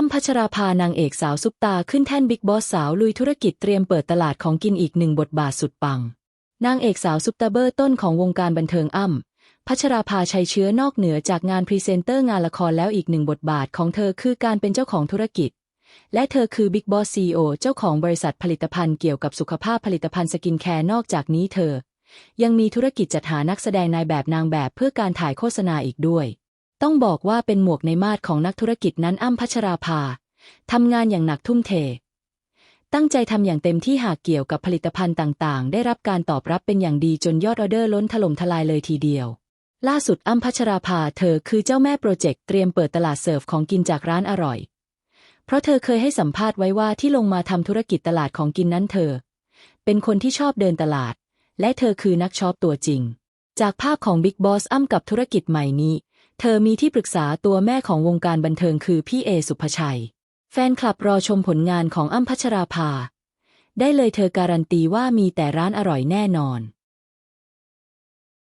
อ้ำพัชราภานางเอกสาวซุปตาขึ้นแท่นบิ๊กบอสสาวลุยธุรกิจเตรียมเปิดตลาดของกินอีกหนึ่งบทบาทสุดปัง นางเอกสาวซุปตาเบอร์ต้นของวงการบันเทิงอ้ำพัชราภาชัยเชื้อนอกเหนือจากงานพรีเซนเตอร์งานละครแล้วอีกหนึ่งบทบาทของเธอคือการเป็นเจ้าของธุรกิจ และเธอคือบิ๊กบอสซีโอเจ้าของบริษัทผลิตภัณฑ์เกี่ยวกับสุขภาพผลิตภัณฑ์สกินแคร์นอกจากนี้เธอ ยังมีธุรกิจจัดหานักแสดงนายแบบนางแบบเพื่อการถ่ายโฆษณาอีกด้วย ต้องบอกว่าเป็นหมวกในมาดของนักธุรกิจนั้นอ้ำพัชราภาทำงานอย่างหนักทุ่มเท ตั้งใจทำอย่างเต็มที่หากเกี่ยวกับผลิตภัณฑ์ต่างๆ ได้รับการตอบรับเป็นอย่างดีจนยอดออเดอร์ล้นถล่มทลายเลยทีเดียว ล่าสุดอ้ำพัชราภาเธอคือเจ้าแม่โปรเจกต์เตรียมเปิดตลาดเสิร์ฟของกินจากร้านอร่อย เพราะเธอเคยให้สัมภาษณ์ไว้ว่าที่ลงมาทำธุรกิจตลาดของกินนั้นเธอ เป็นคนที่ชอบเดินตลาด และเธอคือนักช็อปตัวจริง จากภาพของบิ๊กบอสอ้ำกับธุรกิจใหม่นี้ เธอมีที่ปรึกษาตัวแม่ของวงการบันเทิงคือพี่เอสุภชัย แฟนคลับรอชมผลงานของอ้ำพัชราภา ได้เลยเธอการันตีว่ามีแต่ร้านอร่อยแน่นอน